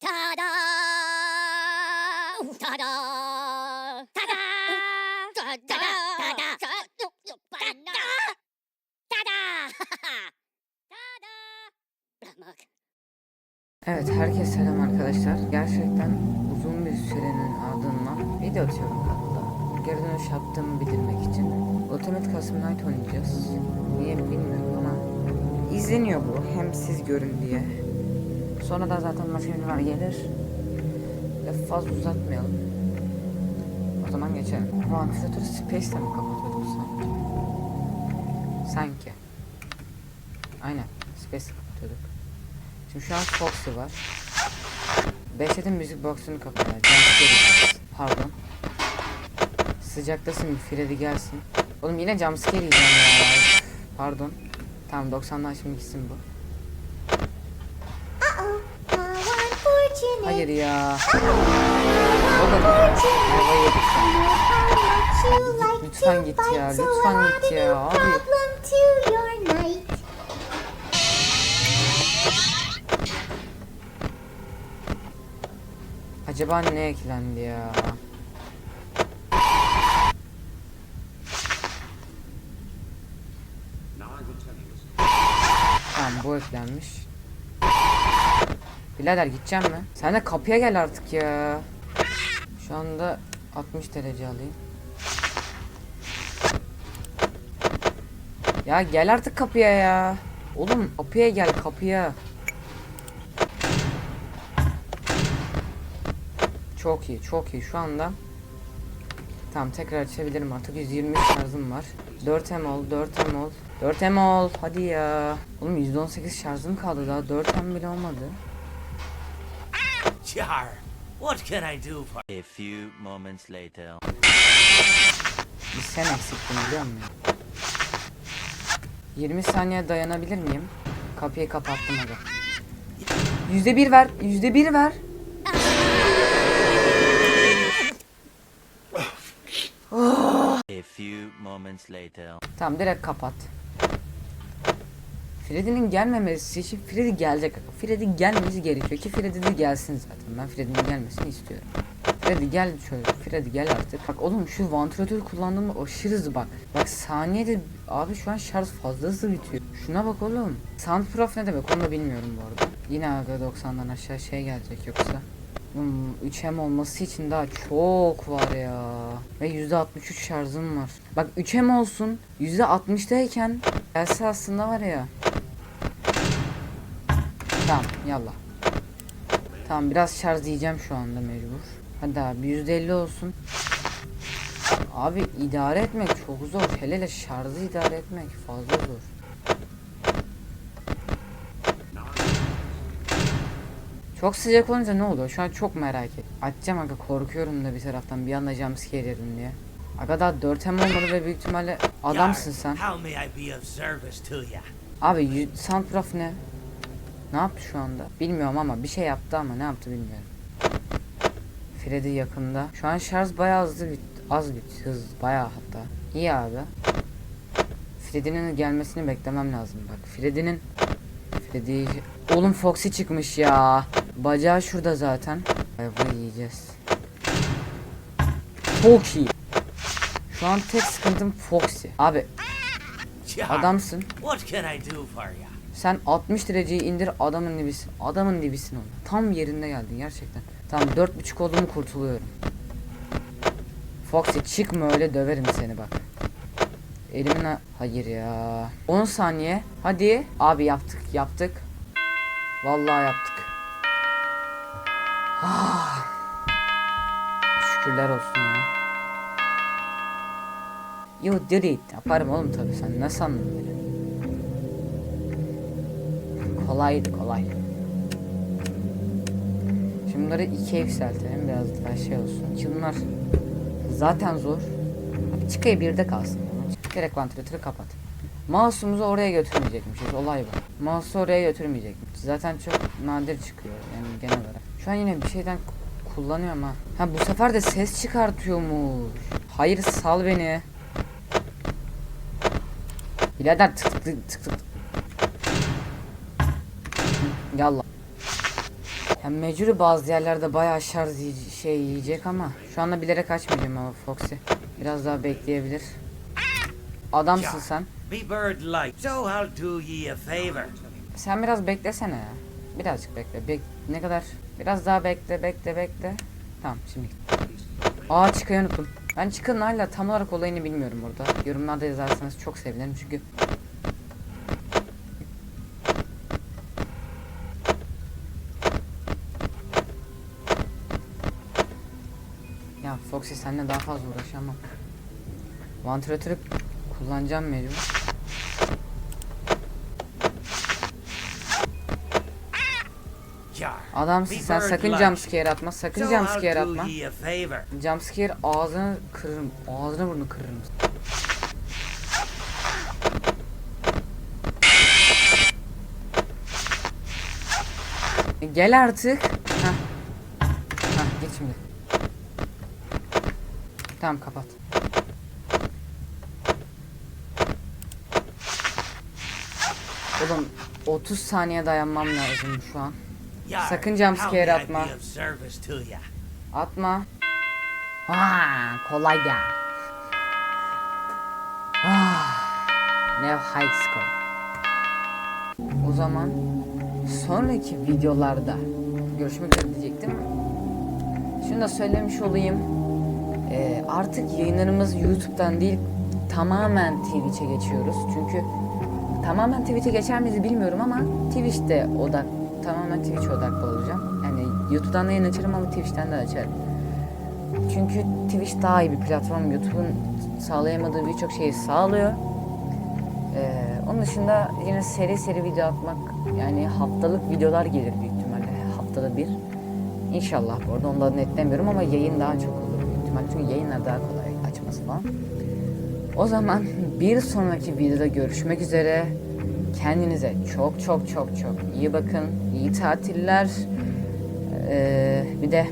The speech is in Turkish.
Ta-da! Ta-da! Ta-da! Ta-da! Ta-da! Ta-da! Ta-da! Ta-da! Bırakmak. Evet herkese selam arkadaşlar. Gerçekten uzun bir sürenin ardından video atıyorum kanalda. Geri dönüş yaptığımı bildirmek için. Ultimate Custom Night oynayacağız. Niye bilmiyorum ama izleniyor bu. Hem siz görün diye. Sonra da zaten başka videolar gelir. Ve fazla uzatmayalım. O zaman geçelim. Bu amfiteatörü Space'le mi kapatıyorduk sanki? Sanki. Aynen. Space'le kapatıyorduk. Şimdi şu an Foxy var. Behçet'in müzik box'unu. Jumpscare Pardon. Sıcaktasın bir Freddy gelsin. Oğlum yine jumpscare yiyeceğim ya. Pardon. Tamam 90'dan şimdi gitsin bu. Hayır ya. O da Ayvayı yedik şu an. Lütfen git ya, lütfen git ya, abi. Acaba ne eklendi ya? Tamam bu eklenmiş. Birader gideceğim mi? Sen de kapıya gel artık ya. Şu anda 60 derece alayım. Ya gel artık kapıya ya. Oğlum kapıya gel kapıya. Çok iyi, çok iyi. Şu anda Tamam tekrar açabilirim artık. 123 şarjım var. 4 M ol, 4 M ol. 4 M ol. Hadi ya. Oğlum %18 şarjım kaldı daha. 4 M bile olmadı. Jar, what can I do for A few moments later. Bir sen eksiktin biliyor musun? 20 saniye dayanabilir miyim? Kapıyı kapattım aga. %1 ver. %1 ver. A few moments later. Tamam direkt kapat. Freddy'nin gelmemesi için Freddy gelecek. Freddy gelmesi gerekiyor ki Freddy de gelsin zaten. Ben Freddy'nin gelmesini istiyorum. Freddy gel şöyle. Freddy gel artık. Bak oğlum şu vantilatör kullandığımda aşırı hızlı bak. Bak saniyede abi şu an şarj fazla hızlı bitiyor. Şuna bak oğlum. Soundproof ne demek onu da bilmiyorum bu arada. Yine aga 90'dan aşağı şey gelecek yoksa. Hmm, 3M olması için daha çok var ya. Ve %63 şarjım var. Bak 3M olsun %60'dayken gelse aslında var ya. Tamam yallah. Tamam biraz şarj diyeceğim şu anda mecbur. Hadi abi %50 olsun. Abi idare etmek çok zor. Hele hele şarjı idare etmek fazla zor. Çok sıcak olunca ne oluyor? Şu an çok merak et. Açacağım aga korkuyorum da bir taraftan bir anda jumpscare yerim diye. Aga daha 4 hem olmadı ve büyük ihtimalle adamsın sen. Abi soundproof ne? Ne yaptı şu anda? Bilmiyorum ama bir şey yaptı ama ne yaptı bilmiyorum. Freddy yakında. Şu an şarj bayağı hızlı bit az bit hız bayağı hatta. İyi abi. Freddy'nin gelmesini beklemem lazım bak. Freddy'nin Freddy Oğlum Foxy çıkmış ya. Bacağı şurada zaten. Ayvayı yiyeceğiz. Çok iyi. Şu an tek sıkıntım Foxy. Abi adamsın. what can I do for ya? Sen 60 dereceyi indir adamın dibisin. Adamın dibisin oğlum. Tam yerinde geldin gerçekten. Tamam 4.5 oldu mu kurtuluyorum. Foxy çıkma öyle döverim seni bak. Elimin Hayır ya. 10 saniye. Hadi. Abi yaptık yaptık. Vallahi yaptık. Ah. Şükürler olsun ya. You did it. Yaparım oğlum tabi sen ne sandın böyle? Kolaydı kolay. Şimdi bunları ikiye yükseltelim biraz daha şey olsun. Ki bunlar zaten zor. Çıkayı birde kalsın. Direkt vantilatörü kapat. Mouse'umuzu oraya götürmeyecekmişiz. Olay bu. Mouse'u oraya götürmeyecekmiş. Zaten çok nadir çıkıyor yani genel olarak. Şu an yine bir şeyden kullanıyorum ha. Ha bu sefer de ses çıkartıyormuş. Hayır sal beni. Birader tık tık tık tık. Yallah. Yani mecbur bazı yerlerde bayağı şarj şey yiyecek ama şu anda bilerek açmayacağım ama Foxy. Biraz daha bekleyebilir. Adamsın sen. Sen biraz beklesene ya. Birazcık bekle. Bek ne kadar? Biraz daha bekle, bekle, bekle. Tamam şimdi. Aa çıkayı unuttum. Ben çıkın hala tam olarak olayını bilmiyorum burada. Yorumlarda yazarsanız çok sevinirim çünkü Ya Foxy seninle daha fazla uğraşamam. Vantilatörü kullanacağım mecbur. Me sen sakın jumpscare atma sakın jumpscare atma. Jumpscare ağzını kırırım ağzını burnunu kırırım. Gel artık. Hah. Hah git şimdi. Tamam kapat. Oğlum 30 saniye dayanmam lazım şu an. Sakın jumpscare atma. Atma. Aa, kolay gel. Ah, New High School. O zaman sonraki videolarda görüşmek üzere diyecektim. Şunu da söylemiş olayım. Ee, artık yayınlarımız YouTube'dan değil tamamen Twitch'e geçiyoruz. Çünkü tamamen Twitch'e geçer miyiz bilmiyorum ama Twitch'te odak tamamen Twitch odaklı olacağım. Yani YouTube'dan da yayın açarım ama Twitch'ten de açarım. Çünkü Twitch daha iyi bir platform. YouTube'un sağlayamadığı birçok şeyi sağlıyor. Ee, onun dışında yine seri seri video atmak yani haftalık videolar gelir büyük ihtimalle. Haftada bir. İnşallah bu arada onu da netlemiyorum ama yayın daha çok olur büyük ihtimalle. Çünkü yayınlar daha kolay açması falan. O zaman bir sonraki videoda görüşmek üzere. Kendinize çok çok çok çok iyi bakın. İyi tatiller. Ee, bir de